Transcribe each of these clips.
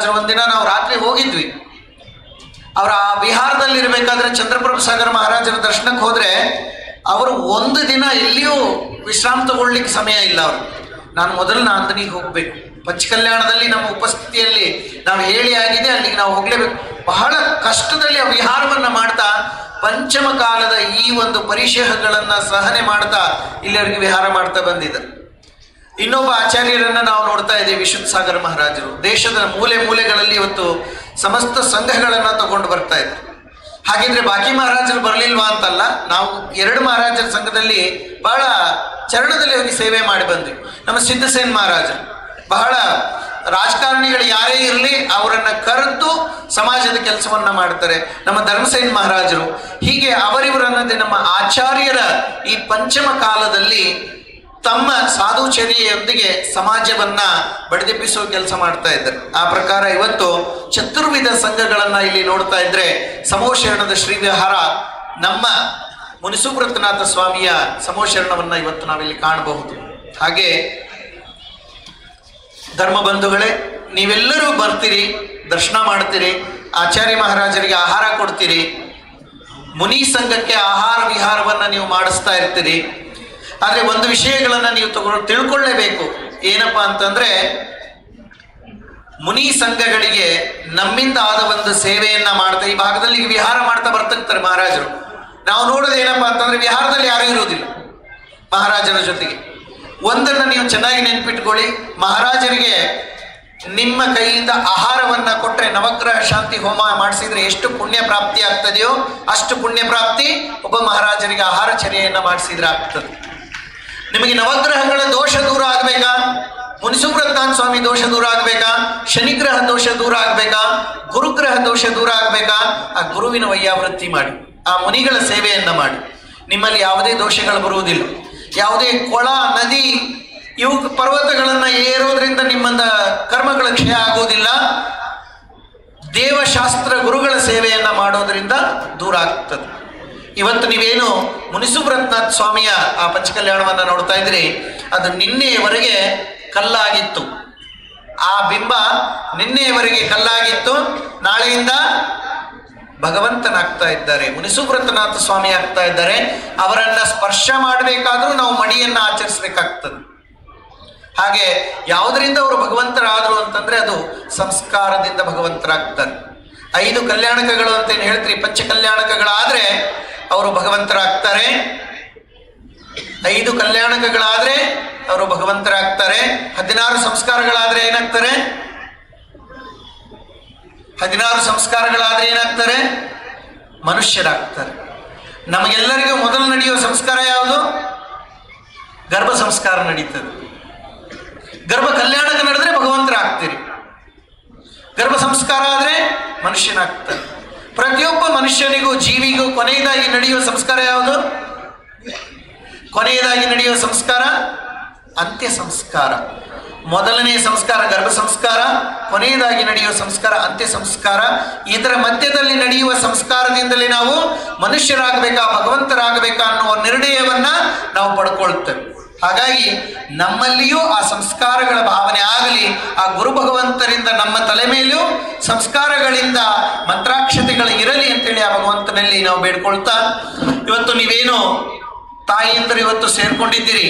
ಮಹಾರಾಜರು ಒಂದಿನ ನಾವು ರಾತ್ರಿ ಹೋಗಿದ್ವಿ. ಅವರ ಆ ವಿಹಾರದಲ್ಲಿ ಇರಬೇಕಾದ್ರೆ ಚಂದ್ರಪ್ರಭು ಸಾಗರ ಮಹಾರಾಜರ ದರ್ಶನಕ್ಕೆ ಹೋದ್ರೆ ಅವರು ಒಂದು ದಿನ ಎಲ್ಲಿಯೂ ವಿಶ್ರಾಂತಿ ತಗೊಳ್ಲಿಕ್ಕೆ ಸಮಯ ಇಲ್ಲ ಅವರು. ನಾನು ಮೊದಲು ನಾಂದನಿಗೆ ಹೋಗ್ಬೇಕು. ಪಂಚಕಲ್ಯಾಣದಲ್ಲಿ ನಮ್ಮ ಉಪಸ್ಥಿತಿಯಲ್ಲಿ ನಾವು ಹೇಳಿ ಆಗಿದೆ, ಅಲ್ಲಿಗೆ ನಾವು ಹೋಗ್ಲೇಬೇಕು. ಬಹಳ ಕಷ್ಟದಲ್ಲಿ ಆ ವಿಹಾರವನ್ನ ಮಾಡ್ತಾ ಪಂಚಮ ಕಾಲದ ಈ ಒಂದು ಪರಿಶೇಹಗಳನ್ನ ಸಹನೆ ಮಾಡ್ತಾ ಇಲ್ಲಿವರೆಗೆ ವಿಹಾರ ಮಾಡ್ತಾ ಬಂದಿದ್ದ ಇನ್ನೊಬ್ಬ ಆಚಾರ್ಯರನ್ನ ನಾವು ನೋಡ್ತಾ ಇದ್ದೇವೆ ವಿಶುದ್ಧ ಸಾಗರ ಮಹಾರಾಜರು. ದೇಶದ ಮೂಲೆ ಮೂಲೆಗಳಲ್ಲಿ ಇವತ್ತು ಸಮಸ್ತ ಸಂಘಗಳನ್ನ ತಗೊಂಡು ಬರ್ತಾ ಇದ್ರು. ಹಾಗಿದ್ರೆ ಬಾಕಿ ಮಹಾರಾಜರು ಬರಲಿಲ್ವಾ ಅಂತಲ್ಲ, ನಾವು ಎರಡು ಮಹಾರಾಜರ ಸಂಘದಲ್ಲಿ ಬಹಳ ಚರಣದಲ್ಲಿ ಹೋಗಿ ಸೇವೆ ಮಾಡಿ ಬಂದ್ವಿ. ನಮ್ಮ ಸಿದ್ಧಸೇನ್ ಮಹಾರಾಜರು. ಬಹಳ ರಾಜಕಾರಣಿಗಳು ಯಾರೇ ಇರಲಿ ಅವರನ್ನ ಕರೆದು ಸಮಾಜದ ಕೆಲಸವನ್ನ ಮಾಡ್ತಾರೆ. ನಮ್ಮ ಧರ್ಮಸೇನ್ ಮಹಾರಾಜರು. ಹೀಗೆ ಅವರಿವರನ್ನದೇ ನಮ್ಮ ಆಚಾರ್ಯರ ಈ ಪಂಚಮ ಕಾಲದಲ್ಲಿ ತಮ್ಮ ಸಾಧುಚರ್ಯೆಯೊಂದಿಗೆ ಸಮಾಜವನ್ನ ಬಡಿದೆಬ್ಬಿಸುವ ಕೆಲಸ ಮಾಡ್ತಾ ಇದ್ದರು. ಆ ಪ್ರಕಾರ ಇವತ್ತು ಚತುರ್ವಿಧ ಸಂಘಗಳನ್ನ ಇಲ್ಲಿ ನೋಡ್ತಾ ಇದ್ರೆ ಸಮೋಶರಣದ ಶ್ರೀವಿಹಾರ ನಮ್ಮ ಮುನಿಸುಬ್ರತನಾಥ ಸ್ವಾಮಿಯ ಸಮೋಶರಣವನ್ನ ಇವತ್ತು ನಾವಿಲ್ಲಿ ಕಾಣಬಹುದು. ಹಾಗೆ ಧರ್ಮ ಬಂಧುಗಳೇ, ನೀವೆಲ್ಲರೂ ಬರ್ತೀರಿ, ದರ್ಶನ ಮಾಡ್ತೀರಿ, ಆಚಾರ್ಯ ಮಹಾರಾಜರಿಗೆ ಆಹಾರ ಕೊಡ್ತೀರಿ, ಮುನಿ ಸಂಘಕ್ಕೆ ಆಹಾರ ವಿಹಾರವನ್ನ ನೀವು ಮಾಡಿಸ್ತಾ ಇರ್ತೀರಿ ಆದ್ರೆ ಒಂದು ವಿಷಯಗಳನ್ನು ನೀವು ತಗೊಂಡು ತಿಳ್ಕೊಳ್ಳೇಬೇಕು. ಏನಪ್ಪಾ ಅಂತಂದ್ರೆ, ಮುನಿ ಸಂಘಗಳಿಗೆ ನಮ್ಮಿಂದ ಆದ ಒಂದು ಸೇವೆಯನ್ನ ಮಾಡ್ತಾ, ಈ ಭಾಗದಲ್ಲಿ ವಿಹಾರ ಮಾಡ್ತಾ ಬರ್ತಿರ್ತಾರೆ ಮಹಾರಾಜರು. ನಾವು ನೋಡೋದು ಏನಪ್ಪಾ ಅಂತಂದ್ರೆ ವಿಹಾರದಲ್ಲಿ ಯಾರೂ ಇರುವುದಿಲ್ಲ ಮಹಾರಾಜರ ಜೊತೆಗೆ. ಒಂದನ್ನ ನೀವು ಚೆನ್ನಾಗಿ ನೆನ್ಪಿಟ್ಕೊಳ್ಳಿ, ಮಹಾರಾಜರಿಗೆ ನಿಮ್ಮ ಕೈಯಿಂದ ಆಹಾರವನ್ನ ಕೊಟ್ಟರೆ ನವಗ್ರಹ ಶಾಂತಿ ಹೋಮ ಮಾಡಿಸಿದ್ರೆ ಎಷ್ಟು ಪುಣ್ಯ ಪ್ರಾಪ್ತಿ ಆಗ್ತದೆಯೋ ಅಷ್ಟು ಪುಣ್ಯ ಪ್ರಾಪ್ತಿ ಒಬ್ಬ ಮಹಾರಾಜರಿಗೆ ಆಹಾರ ಚರ್ಯೆಯನ್ನ ಮಾಡಿಸಿದ್ರೆ ಆಗ್ತದೆ. ನಿಮಗೆ ನವಗ್ರಹಗಳ ದೋಷ ದೂರ ಆಗ್ಬೇಕಾ? ಮುನಿಸುಬ್ರತಾನ್ ಸ್ವಾಮಿ ದೋಷ ದೂರ ಆಗಬೇಕಾ? ಶನಿಗ್ರಹ ದೋಷ ದೂರ ಆಗಬೇಕಾ? ಗುರುಗ್ರಹ ದೋಷ ದೂರ ಆಗಬೇಕಾ? ಆ ಗುರುವಿನ ವೈಯಾವೃತ್ತಿ ಮಾಡಿ, ಆ ಮುನಿಗಳ ಸೇವೆಯನ್ನ ಮಾಡಿ. ನಿಮ್ಮಲ್ಲಿ ಯಾವುದೇ ದೋಷಗಳು ಬರುವುದಿಲ್ಲ. ಯಾವುದೇ ಕೊಳ, ನದಿ, ಇವು ಪರ್ವತಗಳನ್ನು ಏರೋದ್ರಿಂದ ನಿಮ್ಮಂದ ಕರ್ಮಗಳ ಕ್ಷಯ ಆಗುವುದಿಲ್ಲ. ದೇವಶಾಸ್ತ್ರ ಗುರುಗಳ ಸೇವೆಯನ್ನು ಮಾಡೋದ್ರಿಂದ ದೂರ ಆಗ್ತದೆ. ಇವತ್ತು ನೀವೇನು ಮುನಿಸುಬ್ರತ್ನಾಥ್ ಸ್ವಾಮಿಯ ಆ ಪಂಚಕಲ್ಯಾಣವನ್ನ ನೋಡ್ತಾ ಇದ್ರಿ ಅದು ನಿನ್ನೆಯವರೆಗೆ ಕಲ್ಲಾಗಿತ್ತು. ಆ ಬಿಂಬ ನಿನ್ನೆಯವರೆಗೆ ಕಲ್ಲಾಗಿತ್ತು, ನಾಳೆಯಿಂದ ಭಗವಂತನಾಗ್ತಾ ಇದ್ದಾರೆ ಮುನಿಸುಬ್ರತನಾಥ ಸ್ವಾಮಿ ಆಗ್ತಾ ಇದ್ದಾರೆ, ಅವರನ್ನ ಸ್ಪರ್ಶ ಮಾಡಬೇಕಾದ್ರೂ ನಾವು ಮಡಿಯನ್ನ ಆಚರಿಸಬೇಕಾಗ್ತದೆ. ಹಾಗೆ ಯಾವುದರಿಂದ ಅವರು ಭಗವಂತರಾದರು ಅಂತಂದ್ರೆ ಅದು ಸಂಸ್ಕಾರದಿಂದ ಭಗವಂತರಾಗ್ತಾರೆ. ಐದು ಕಲ್ಯಾಣಕಗಳು ಅಂತ ಏನು ಹೇಳ್ತೀರಿ? ಪಂಚ ಕಲ್ಯಾಣಕಗಳಾದ್ರೆ ಅವರು ಭಗವಂತರಾಗ್ತಾರೆ. ಐದು ಕಲ್ಯಾಣಕಗಳಾದ್ರೆ ಅವರು ಭಗವಂತರಾಗ್ತಾರೆ. ಹದಿನಾರು ಸಂಸ್ಕಾರಗಳಾದ್ರೆ ಏನಾಗ್ತಾರೆ? ಹದಿನಾರು ಸಂಸ್ಕಾರಗಳಾದ್ರೆ ಏನಾಗ್ತಾರೆ? ಮನುಷ್ಯರಾಗ್ತಾರೆ. ನಮಗೆಲ್ಲರಿಗೂ ಮೊದಲು ನಡೆಯುವ ಸಂಸ್ಕಾರ ಯಾವುದು? ಗರ್ಭ ಸಂಸ್ಕಾರ ನಡೀತದೆ. ಗರ್ಭ ಕಲ್ಯಾಣಕ್ಕೆ ನಡೆದ್ರೆ ಭಗವಂತರಾಗ್ತೀರಿ. ಗರ್ಭ ಸಂಸ್ಕಾರ ಆದರೆ ಮನುಷ್ಯನಾಗ್ತಾನೆ. ಪ್ರತಿಯೊಬ್ಬ ಮನುಷ್ಯನಿಗೂ, ಜೀವಿಗೂ ಕೊನೆಯದಾಗಿ ನಡೆಯುವ ಸಂಸ್ಕಾರ ಯಾವುದು? ಕೊನೆಯದಾಗಿ ನಡೆಯುವ ಸಂಸ್ಕಾರ? ಅಂತ್ಯ ಸಂಸ್ಕಾರ. ಮೊದಲನೇ ಸಂಸ್ಕಾರ ಗರ್ಭ ಸಂಸ್ಕಾರ, ಕೊನೆಯದಾಗಿ ನಡೆಯುವ ಸಂಸ್ಕಾರ ಅಂತ್ಯ ಸಂಸ್ಕಾರ. ಇದರ ಮಧ್ಯದಲ್ಲಿ ನಡೆಯುವ ಸಂಸ್ಕಾರದಿಂದಲೇ ನಾವು ಮನುಷ್ಯರಾಗಬೇಕಾ, ಭಗವಂತರಾಗಬೇಕಾ ಅನ್ನುವ ನಿರ್ಣಯವನ್ನ ನಾವು ಪಡ್ಕೊಳ್ತೇವೆ. ಹಾಗಾಗಿ ನಮ್ಮಲ್ಲಿಯೂ ಆ ಸಂಸ್ಕಾರಗಳ ಭಾವನೆ ಆಗಲಿ, ಆ ಗುರು ಭಗವಂತರಿಂದ ನಮ್ಮ ತಲೆ ಮೇಲೂ ಸಂಸ್ಕಾರಗಳಿಂದ ಮಂತ್ರಾಕ್ಷತೆಗಳು ಇರಲಿ ಅಂತೇಳಿ ಆ ಭಗವಂತನಲ್ಲಿ ನಾವು ಬೇಡ್ಕೊಳ್ತಾ, ಇವತ್ತು ನೀವೇನು ತಾಯಿಯಿಂದರು ಇವತ್ತು ಸೇರ್ಕೊಂಡಿದ್ದೀರಿ,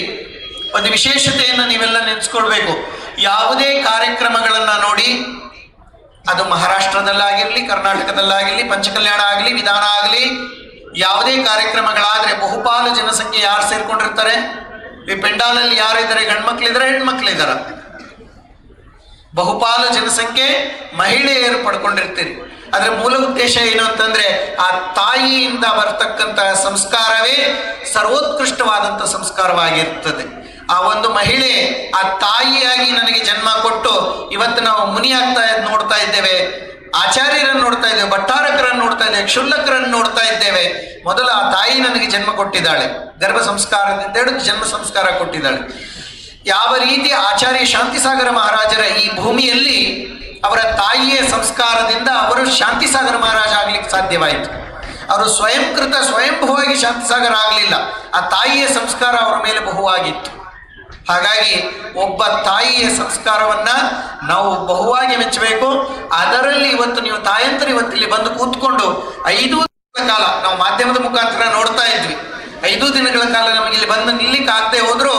ಒಂದು ವಿಶೇಷತೆಯನ್ನು ನೀವೆಲ್ಲ ನೆನೆಸ್ಕೊಳ್ಬೇಕು. ಯಾವುದೇ ಕಾರ್ಯಕ್ರಮಗಳನ್ನು ನೋಡಿ, ಅದು ಮಹಾರಾಷ್ಟ್ರದಲ್ಲಾಗಿರಲಿ, ಕರ್ನಾಟಕದಲ್ಲಾಗಿರಲಿ, ಪಂಚಕಲ್ಯಾಣ ಆಗಲಿ, ವಿಧಾನ ಆಗಲಿ, ಯಾವುದೇ ಕಾರ್ಯಕ್ರಮಗಳಾದರೆ ಬಹುಪಾಲು ಜನಸಂಖ್ಯೆ ಯಾರು ಸೇರ್ಕೊಂಡಿರ್ತಾರೆ? ಈ ಪೆಂಡಾಲಲ್ಲಿ ಯಾರಿದ್ದಾರೆ? ಗಂಡ್ಮಕ್ಳಿದಾರೆ ಹೆಣ್ಮಕ್ಳಿದಾರ ಬಹುಪಾಲು ಜನಸಂಖ್ಯೆ ಮಹಿಳೆಯರು ಪಡ್ಕೊಂಡಿರ್ತೀರಿ. ಅದರ ಮೂಲ ಉದ್ದೇಶ ಏನು ಅಂತಂದ್ರೆ, ಆ ತಾಯಿಯಿಂದ ಬರ್ತಕ್ಕಂತಹ ಸಂಸ್ಕಾರವೇ ಸರ್ವೋತ್ಕೃಷ್ಟವಾದಂಥ ಸಂಸ್ಕಾರವಾಗಿರ್ತದೆ. ಆ ಒಂದು ಮಹಿಳೆ ಆ ತಾಯಿಯಾಗಿ ನನಗೆ ಜನ್ಮ ಕೊಟ್ಟು ಇವತ್ತು ನಾವು ಮುನಿಯಾಗ್ತಾ ನೋಡ್ತಾ ಇದ್ದೇವೆ. ಆಚಾರ್ಯರನ್ನು ನೋಡ್ತಾ ಇದ್ದೇವೆ, ಭಟ್ಟಾರಕರನ್ನು ನೋಡ್ತಾ ಇದ್ದೇವೆ, ಕ್ಷುಲ್ಲಕರನ್ನು ನೋಡ್ತಾ ಇದ್ದೇವೆ. ಮೊದಲು ಆ ತಾಯಿ ನನಗೆ ಜನ್ಮ ಕೊಟ್ಟಿದ್ದಾಳೆ. ಗರ್ಭ ಸಂಸ್ಕಾರದಿಂದ ಹಿಡಿದು ಜನ್ಮ ಸಂಸ್ಕಾರ ಕೊಟ್ಟಿದ್ದಾಳೆ. ಯಾವ ರೀತಿ ಆಚಾರ್ಯ ಶಾಂತಿಸಾಗರ ಮಹಾರಾಜರ ಈ ಭೂಮಿಯಲ್ಲಿ ಅವರ ತಾಯಿಯ ಸಂಸ್ಕಾರದಿಂದ ಅವರು ಶಾಂತಿಸಾಗರ ಮಹಾರಾಜ ಆಗ್ಲಿಕ್ಕೆ ಸಾಧ್ಯವಾಯಿತು. ಅವರು ಸ್ವಯಂಕೃತ, ಸ್ವಯಂಭುವಾಗಿ ಶಾಂತಿಸಾಗರ ಆಗಲಿಲ್ಲ. ಆ ತಾಯಿಯ ಸಂಸ್ಕಾರ ಅವರ ಮೇಲೆ ಬಹುವಾಗಿತ್ತು. ಹಾಗಾಗಿ ಒಬ್ಬ ತಾಯಿಯ ಸಂಸ್ಕಾರವನ್ನ ನಾವು ಬಹುವಾಗಿ ಮೆಚ್ಚಬೇಕು. ಅದರಲ್ಲಿ ಇವತ್ತು ನೀವು ತಾಯಂತರು ಇವತ್ತು ಇಲ್ಲಿ ಬಂದು ಕೂತ್ಕೊಂಡು ಐದು ದಿನಗಳ ಕಾಲ ನಾವು ಮಾಧ್ಯಮದ ಮುಖಾಂತರ ನೋಡ್ತಾ ಇದ್ವಿ. ಐದು ದಿನಗಳ ಕಾಲ ನಮಗೆ ಇಲ್ಲಿ ಬಂದು ನಿಲ್ಲಿಕ್ಕೆ ಆಗದೆ ಹೋದ್ರು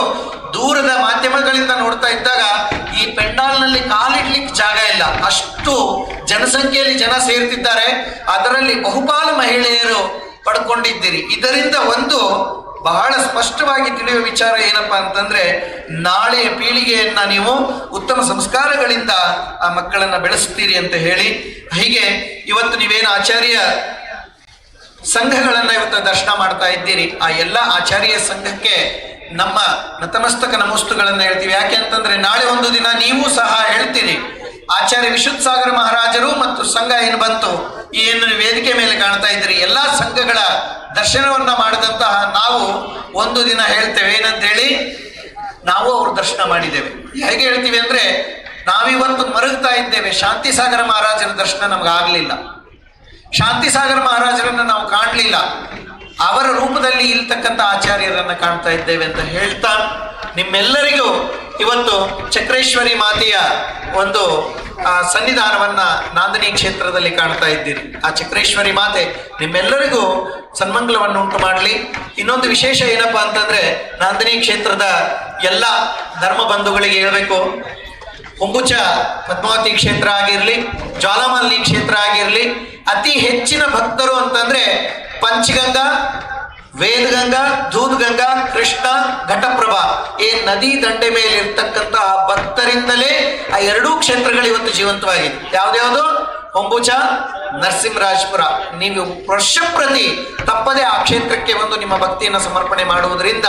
ದೂರದ ಮಾಧ್ಯಮಗಳಿಂದ ನೋಡ್ತಾ ಇದ್ದಾಗ ಈ ಪೆಂಡಾಲ್ನಲ್ಲಿ ಕಾಲಿಡ್ಲಿಕ್ಕೆ ಜಾಗ ಇಲ್ಲ. ಅಷ್ಟು ಜನಸಂಖ್ಯೆಯಲ್ಲಿ ಜನ ಸೇರ್ತಿದ್ದಾರೆ. ಅದರಲ್ಲಿ ಬಹುಪಾಲು ಮಹಿಳೆಯರು ಪಡ್ಕೊಂಡಿದ್ದೀರಿ. ಇದರಿಂದ ಒಂದು ಬಹಳ ಸ್ಪಷ್ಟವಾಗಿ ತಿಳಿಯುವ ವಿಚಾರ ಏನಪ್ಪಾ ಅಂತಂದ್ರೆ, ನಾಳೆ ಪೀಳಿಗೆಯನ್ನ ನೀವು ಉತ್ತಮ ಸಂಸ್ಕಾರಗಳಿಂದ ಆ ಮಕ್ಕಳನ್ನ ಬೆಳೆಸ್ತೀರಿ ಅಂತ ಹೇಳಿ, ಹೀಗೆ ಇವತ್ತು ನೀವೇನು ಆಚಾರ್ಯ ಸಂಘಗಳನ್ನ ಇವತ್ತು ದರ್ಶನ ಮಾಡ್ತಾ ಇದ್ದೀರಿ. ಆ ಎಲ್ಲ ಆಚಾರ್ಯ ಸಂಘಕ್ಕೆ ನಮ್ಮ ನತಮಸ್ತಕ ನಮಸ್ತುಗಳನ್ನ ಹೇಳ್ತೀವಿ. ಯಾಕೆ ಅಂತಂದ್ರೆ, ನಾಳೆ ಒಂದು ದಿನ ನೀವು ಸಹ ಹೇಳ್ತೀರಿ. ಆಚಾರ್ಯ ವಿಶುದ್ಧ ಸಾಗರ ಮಹಾರಾಜರು ಮತ್ತು ಸಂಘ ಏನು ಬಂತು? ಏನು ವೇದಿಕೆ ಮೇಲೆ ಕಾಣ್ತಾ ಇದ್ರಿ ಎಲ್ಲಾ ಸಂಘಗಳ ದರ್ಶನವನ್ನ ಮಾಡಿದಂತಹ ನಾವು ಒಂದು ದಿನ ಹೇಳ್ತೇವೆ. ಏನಂತ ಹೇಳಿ ನಾವು ಅವ್ರ ದರ್ಶನ ಮಾಡಿದ್ದೇವೆ. ಹೇಗೆ ಹೇಳ್ತೀವಿ ಅಂದ್ರೆ, ನಾವಿವತ್ತು ಮರುಗ್ತಾ ಇದ್ದೇವೆ. ಶಾಂತಿ ಸಾಗರ ಮಹಾರಾಜರ ದರ್ಶನ ನಮ್ಗೆ ಆಗಲಿಲ್ಲ. ಶಾಂತಿ ಸಾಗರ ಮಹಾರಾಜರನ್ನ ನಾವು ಕಾಣಲಿಲ್ಲ. ಅವರ ರೂಪದಲ್ಲಿ ಇರ್ತಕ್ಕಂಥ ಆಚಾರ್ಯರನ್ನು ಕಾಣ್ತಾ ಇದ್ದೇವೆ ಅಂತ ಹೇಳ್ತಾ ನಿಮ್ಮೆಲ್ಲರಿಗೂ ಇವತ್ತು ಚಕ್ರೇಶ್ವರಿ ಮಾತೆಯ ಒಂದು ಸನ್ನಿಧಾನವನ್ನ ನಾಂದಿನಿ ಕ್ಷೇತ್ರದಲ್ಲಿ ಕಾಣ್ತಾ ಇದ್ದೀರಿ. ಆ ಚಕ್ರೇಶ್ವರಿ ಮಾತೆ ನಿಮ್ಮೆಲ್ಲರಿಗೂ ಸನ್ಮಂಗಲವನ್ನು ಉಂಟು ಮಾಡಲಿ. ಇನ್ನೊಂದು ವಿಶೇಷ ಏನಪ್ಪಾ ಅಂತಂದ್ರೆ ನಾಂದಿನಿ ಕ್ಷೇತ್ರದ ಎಲ್ಲ ಧರ್ಮ ಬಂಧುಗಳಿಗೆ ಹೇಳ್ಬೇಕು. ಹೊಂಬುಚ ಪದ್ಮಾವತಿ ಕ್ಷೇತ್ರ ಆಗಿರಲಿ, ಜ್ವಾಲಾಮಲ್ಲಿ ಕ್ಷೇತ್ರ ಆಗಿರಲಿ, ಅತಿ ಹೆಚ್ಚಿನ ಭಕ್ತರು ಅಂತಂದ್ರೆ ಪಂಚಗಂಗಾ, ವೇದಗಂಗಾ, ದೂದ್ಗಂಗಾ, ಕೃಷ್ಣ, ಘಟಪ್ರಭಾ. ಈ ನದಿ ದಂಡೆ ಮೇಲೆ ಇರ್ತಕ್ಕಂತಹ ಭಕ್ತರಿಂದಲೇ ಆ ಎರಡೂ ಕ್ಷೇತ್ರಗಳು ಇವತ್ತು ಜೀವಂತವಾಗಿದೆ ಯಾವ್ದ್ಯಾವ್ದು? ಹೊಂಬುಚ ನರಸಿಂಹರಾಜಪುರ ನೀವು ವರ್ಷ ಪ್ರತಿ ತಪ್ಪದೆ ಆ ಕ್ಷೇತ್ರಕ್ಕೆ ಒಂದು ನಿಮ್ಮ ಭಕ್ತಿಯನ್ನು ಸಮರ್ಪಣೆ ಮಾಡುವುದರಿಂದ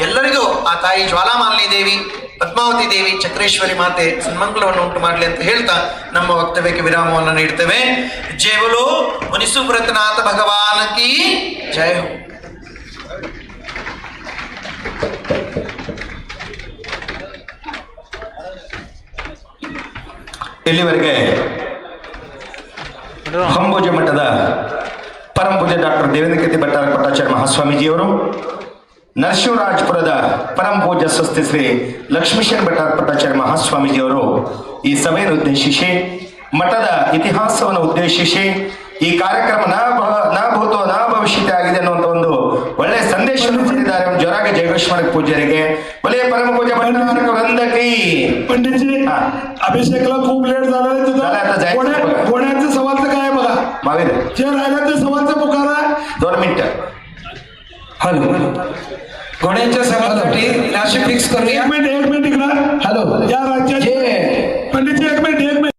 ಎಲ್ಲರಿಗೂ ಆ ತಾಯಿ ಜ್ವಾಲಾಮಾಲಿನಿ ದೇವಿ, ಪದ್ಮಾವತಿ ದೇವಿ, ಚಕ್ರೇಶ್ವರಿ ಮಾತೆ ಸನ್ಮಂಗಲವನ್ನು ಉಂಟು ಮಾಡಲಿ ಅಂತ ಹೇಳ್ತಾ ನಮ್ಮ ವಕ್ತವ್ಯಕ್ಕೆ ವಿರಾಮವನ್ನು ನೀಡ್ತೇವೆ. ಜೇವಲು ಬೋಲೋ ಮುನಿಸುಬ್ರತನಾಥ ಭಗವಾನ ಕಿ ಜಯ ಇಲ್ಲಿವರೆಗೆ ಹೊಂಬುಜ ಮಠದ ಪರಮ ಡಾಕ್ಟರ್ ದೇವೇಂದ್ರ ಕೀರ್ತಿ ಭಟ್ಟಾರ ಪಟ್ಟಾಚಾರ್ಯ ಮಹಾಸ್ವಾಮೀಜಿಯವರು, ನರಸಿಂಹರಾಜಪುರದ ಪರಮ ಪೂಜ್ಯ ಸ್ವಸ್ತಿ ಶ್ರೀ ಲಕ್ಷ್ಮೀಶನ್ ಭಟ್ಟಾರ ಪಟ್ಟಾಚಾರ್ಯ ಮಹಾಸ್ವಾಮೀಜಿಯವರು ಈ ಸಭೆಯನ್ನು ಉದ್ದೇಶಿಸಿ, ಮಠದ ಇತಿಹಾಸವನ್ನು ಉದ್ದೇಶಿಸಿ, ಈ ಕಾರ್ಯಕ್ರಮ ನಾ ನಾ ಭೂತೋ ನ ಆಗಿದೆ ಅನ್ನುವಂಥ ಒಂದು ಒಳ್ಳೆಯ ಸಂದೇಶವನ್ನು ಕೊಟ್ಟಿದ್ದಾರೆ. ಜೋರಾಗಿ ಜಯಗೋಶ್ವರ ಪೂಜ್ಯರಿಗೆ ಒಳ್ಳೆಯ ಪರಮ ಪೂಜ್ಯ ಭಟ್ಟಾರಕ ವೃಂದಕಿ पंडित जी हा. अभिषेकला खूप लेट झाला झालं आता जायचं बघा. तिथं गोण्याचं सवालचं काय आहे बघा मावीर जे राहिलं ते सवालचं पुकारा दोन मिनिटं हॅलो घोड्यांच्या सभासाठी राशी फिक्स करूया एक मिनिट एक मिनिट इकडं हॅलो या राज्याचे जे पंडित जी एक मिनिट एक मिनिट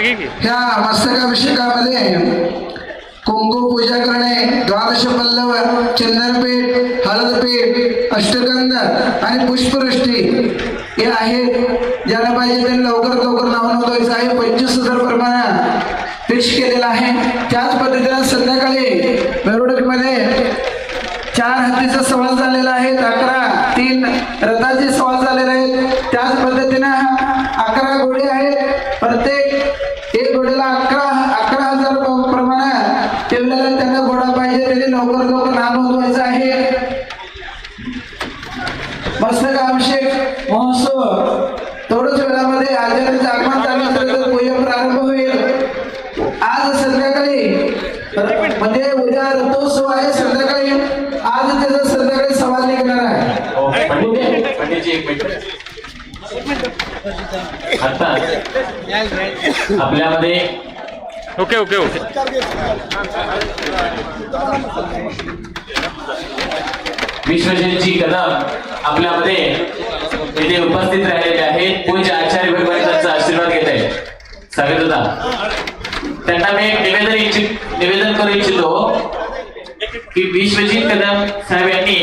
मागे की ह्या मस्तकाभिषेकामध्ये कुंकू पूजा करणे द्वादश पल्लव चंदनपीठ हळदपीठ अष्टगंध आणि पुष्पवृष्टी हे आहेत. ज्याला पाहिजे त्यांनी लवकरात लवकर नाव नोंदवायचं आहे. पंचवीस हजार प्रमाणे फिक्स केलेलं आहे. त्याच पद्धतीनं संध्याकाळी मध्ये चार हत्तीचा सवाल झालेला आहे. अकरा तीन रथाचे सवाल झालेले आहेत. महोत्सव थोडंच वेळामध्ये आचार्याचं आगमन झाल्यानंतर पूजा प्रारंभ होईल. आज संध्याकाळी म्हणजे उद्या रथोत्सव आहे संध्याकाळी. आज त्याचा संध्याकाळी सवाल निघणार आहे. आता आपल्यामध्ये ओके ओके ओके. विश्वजीतजी कदम आपल्यामध्ये इथे उपस्थित राहिलेले आहेत. पूज्य आचार्य भगवान त्यांचा आशीर्वाद घेत आहेत. स्वागत होता. त्यांना मी एक निवेदन इच्छित निवेदन करू इच्छितो की विश्वजीत कदम साहेब यांनी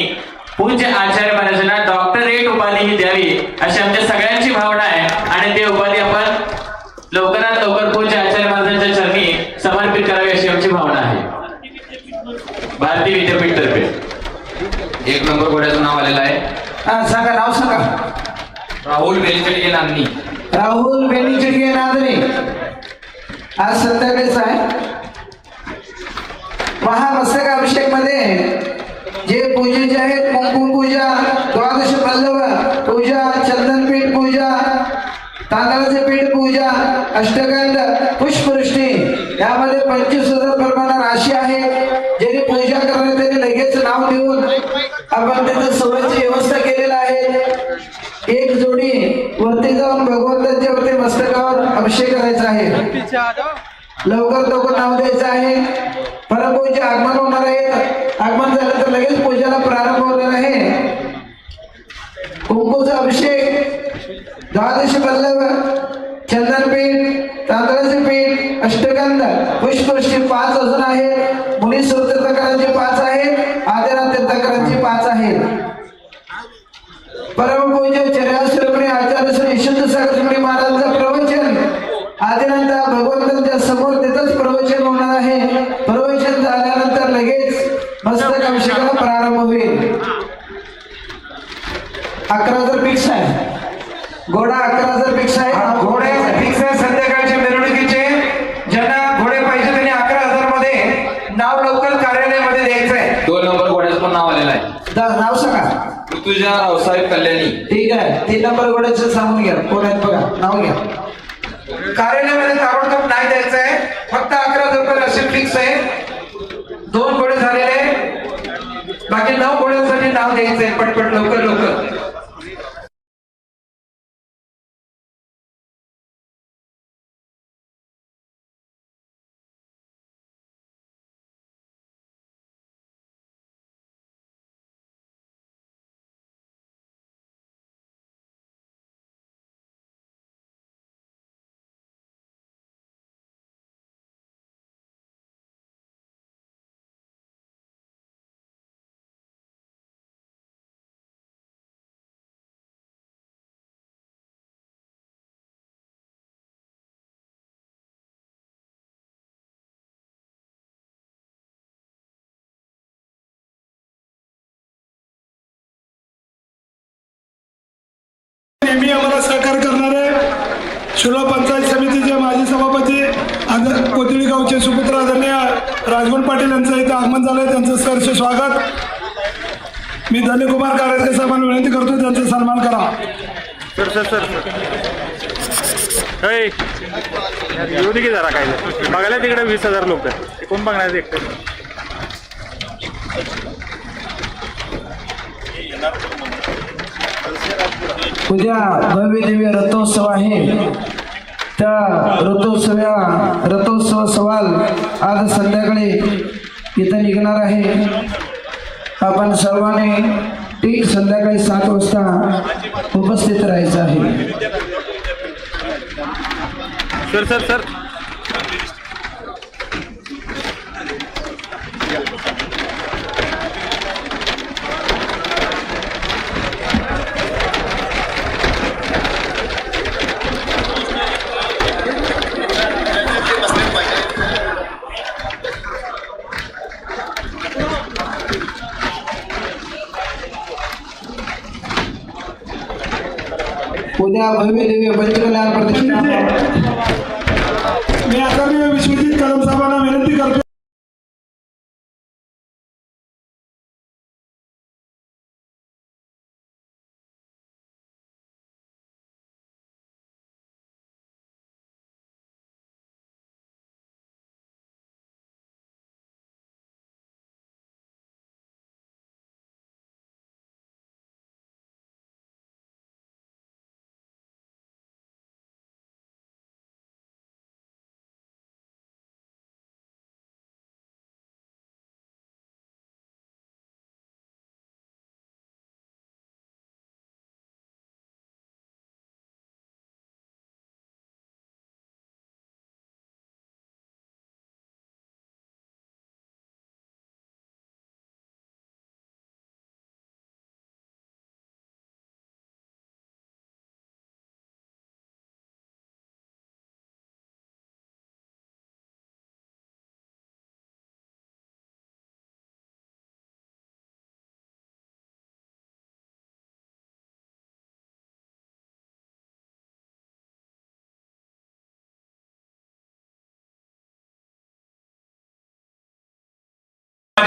पूज्य आचार्य महाराजांना डॉक्टरेट उपाधी ही द्यावी अशी आमच्या सगळ्यांची भावना आहे. आणि ते उपाधी आपण लवकर पूज्य आचार्य महाराजांच्या चरणी समर्पित करावी अशी आमची भावना आहे भारतीय विद्यापीठ तर्फे एक नंबर घोड्याचं नाव आलेलं आहे हा, सांगा नाव माननी राहुल बेनी चिडगे नादरे आज संध्याकाळीच आहे. महामस्तकाभिषेकमध्ये जे पूजेचे आहेत कुंकुम पूजा द्वादश पल्लव पूजा चंदनपीठ पूजा तांदळाचे पीठ पूजा अष्टगंध पुष्पवृष्टी यामध्ये पंचवीस हजार प्रमाणात राशी आहे. ज्यांनी पूजा करणे त्यांनी लगेच नाव देऊन आपण त्याचं सवयची व्यवस्था केलेला आहे. एक जोडी वरती जाऊन भगवंताच्या वरती मस्तकावर अभिषेक करायचा आहे. लवकर लवकर नाव द्यायचं आहे. परमपूजे आगमन होणार आहे. आगमन झालं तर लगेच पूजेला प्रारंभ होणार आहे. कुंकुचा अभिषेक द्वादश पल्लव चंदनपीठ तांदळाचे पीठ अष्टगंध पुष्पवृष्टी पाच अजून आहे. मुनी तीर्थकरांचे पाच आहेत आदिनाथ तीर्थकरांचे पाच आहेत परमपूज्य चर्याश्रमणी आचार्य श्री यशवंत सागर महाराजांचं प्रवचन. आदिनंतर भगवंतांच्या समोर तिथंच प्रवचन होणार आहे. प्रवचन झाल्यानंतर लगेच मस्तक अभिषेकाला प्रारंभ होईल. अकरा हजार फिक्स आहे. घोडा अकरा हजार फिक्स आहे. घोडे फिक्स आहे. संध्याकाळच्या मिरवणुकीचे. ज्यांना घोडे पाहिजे त्यांनी अकरा हजारमध्ये नाव लवकर कार्यालयामध्ये द्यायचं आहे दोन नंबर घोड्याचं पण नाव आलेलं आहे. दा- नाव सांगा. ऋतुजा रावसाहेब कल्याणी. ठीक आहे. तीन नंबर घोड्याचं सांगून घ्या. कोण आहेत बघा. नाव घ्या. कार्यालयामध्ये ताबडतोब नाही द्यायचं आहे. फक्त अकरा हजार रुपये फिक्स आहे. दोन गोळे झालेले बाकी नऊ गोळ्यांसाठी नाव द्यायचं आहे. पटपट लवकर लवकर. नेहमी आम्हाला सहकार्य करणारे शिरोळ पंचायत समितीचे माजी सभापती कोथळी गावचे सुपुत्र आदरणीय राजगुण पाटील यांचं इथं आगमन झालंय. त्यांचं सहर्ष स्वागत. मी धनीकुमार कारंडके साहेबांना विनंती करतो त्यांचा सन्मान करा. सर सर सर येऊ दे की जरा काय. बघायला तिकडे वीस हजार लोक कोण बघणार एकटे? उद्या भव्य दिव्य रथोत्सव आहे. त्या रथोत्सव्या रथोत्सव सवाल आज संध्याकाळी इथं निघणार आहे. आपण सर्वांनी ठीक संध्याकाळी सात वाजता उपस्थित राहायचं आहे. Sir sir sir. विद्या भव्य दिव्य बजरंग लाल प्रतिष्ठा मैं आकर विश्वजीत कदम साहब ना विनती करते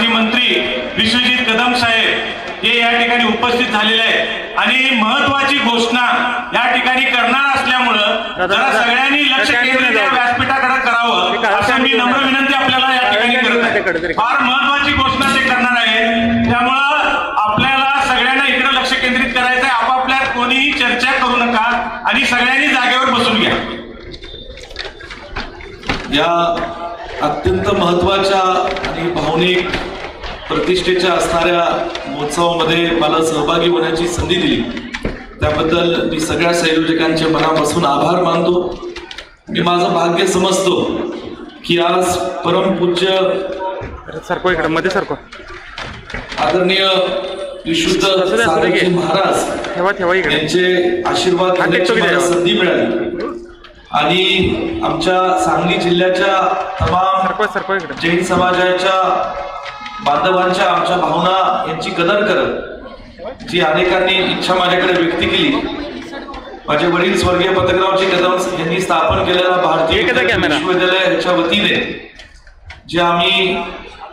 माजी मंत्री विश्वजित कदम साहेब हे या ठिकाणी उपस्थित झालेले आहेत. आणि महत्वाची घोषणा या ठिकाणी करणार असल्यामुळं जरा सगळ्यांनी लक्ष केंद्रित या व्यासपीठाकडे करावं असं मी नम्र विनंती आपल्याला या ठिकाणी करत आहे फार महत्वाची घोषणा ते करणार आहेत. त्यामुळं आपल्याला सगळ्यांना इकडे लक्ष केंद्रित करायचं आहे आपापल्यात कोणीही चर्चा करू नका आणि सगळ्यांनी जागेवर बसून घ्या. या अत्यंत महत्त्वाच्या आणि भावनिक प्रतिष्ठेच्या असणाऱ्या महोत्सवामध्ये मला सहभागी होण्याची संधी दिली. त्याबद्दल मी सगळ्या संयोजकांचे मनापासून आभार मानतो. मी माझं भाग्य समजतो की आज परमपूज्य सरको इकडे मध्ये सरको आदरणीय विशुद्ध. महाराज ठेवा ठेवा यांचे आशीर्वाद? संधी मिळाली. आणि आमच्या सांगली जिल्ह्याच्या तमाम जैन समाजाच्या बांधवांच्या आमच्या भावना यांची कदर करत जी अनेकांनी इच्छा माझ्याकडे व्यक्त केली माझे वडील स्वर्गीय पतंगरावजी कदम यांनी स्थापन केलेला भारतीय. विश्वविद्यालय ह्याच्या वतीने जे आम्ही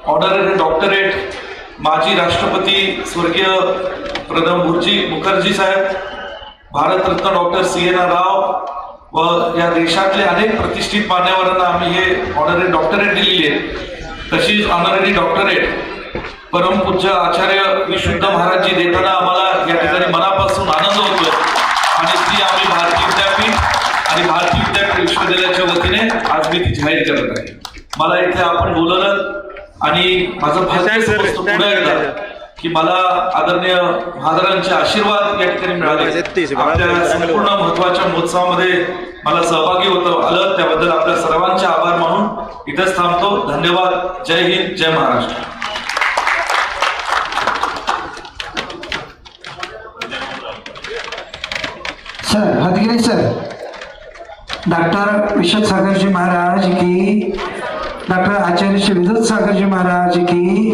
ऑनररी डॉक्टरेट माजी राष्ट्रपती स्वर्गीय प्रणब मुखर्जी मुखर्जी साहेब Bharat Ratna doctor C N R Rao व या देशातले अनेक प्रतिष्ठित मान्यवरांना आम्ही हे ऑनररी डॉक्टरेट दिलेली आहे तशीच ऑनररी डॉक्टरेट परमपूज्य आचार्य विशुद्ध महाराजजी देताना आम्हाला या ठिकाणी मनापासून आनंद होतो आणि ती आम्ही भारतीय विद्यापीठ आणि भारतीय विद्यापीठ विश्वविद्यालयाच्या वतीने आज मी ती जाहीर करत आहे. मला इथे आपण बोलवलं आणि माझं समजतो पुढे एकदा की मला आदरणीय महाराजांचे आशीर्वाद या ठिकाणी मिळाले. आपल्या संपूर्ण महत्त्वाच्या महोत्सवामध्ये मला सहभागी होतं आलं त्याबद्दल आपल्या सर्वांचे आभार मानून इथंच थांबतो. धन्यवाद. जय हिंद जय Maharashtra. Sir Hadgiri sir. Doctor Vishwa Sagar ji महाराज की डॉक्टर आचार्य श्री विद्युत सागर जी महाराज की